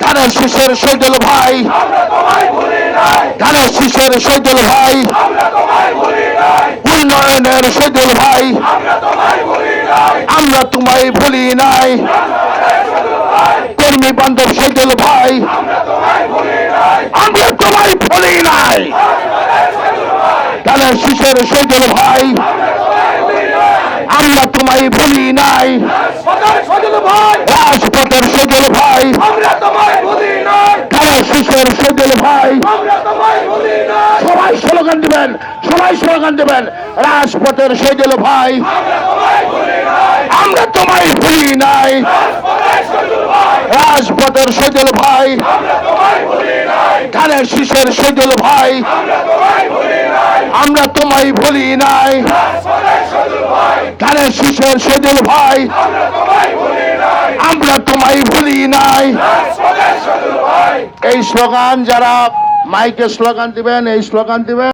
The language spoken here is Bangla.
ধানের শীষের শহীদুল ভাই। ধানের শীষের শহীদুল ভাই। উন্নয়নের শহীদুল ভাই। আমরা তোমায় ভুলি নাই। কর্মী বান্ধব শহীদুল ভাই। আমরা তোমায় ভুলি নাই। ধানের শীষের শহীদুল ভাই। আমরা তোমায় ভুলি নাই। রাজপথের শহীদুল ভাই। ধানের শীষের শহীদুল ভাই। সবাই স্লোগান দিবেন সবাই স্লোগান দিবেন রাজপথের শহীদুল ভাই। আমরা তোমায় ভুলি নাই। রাজপথের শহীদুল ভাই। ধানের শীষের শহীদুল ভাই। আমরা তোমায় ভুলি নাই। ধানের শীষের শহীদুল ভাই। আমরা তোমায় ভুলি নাই। এই স্লোগান যারা মাইকে স্লোগান দিবেন এই স্লোগান দিবেন।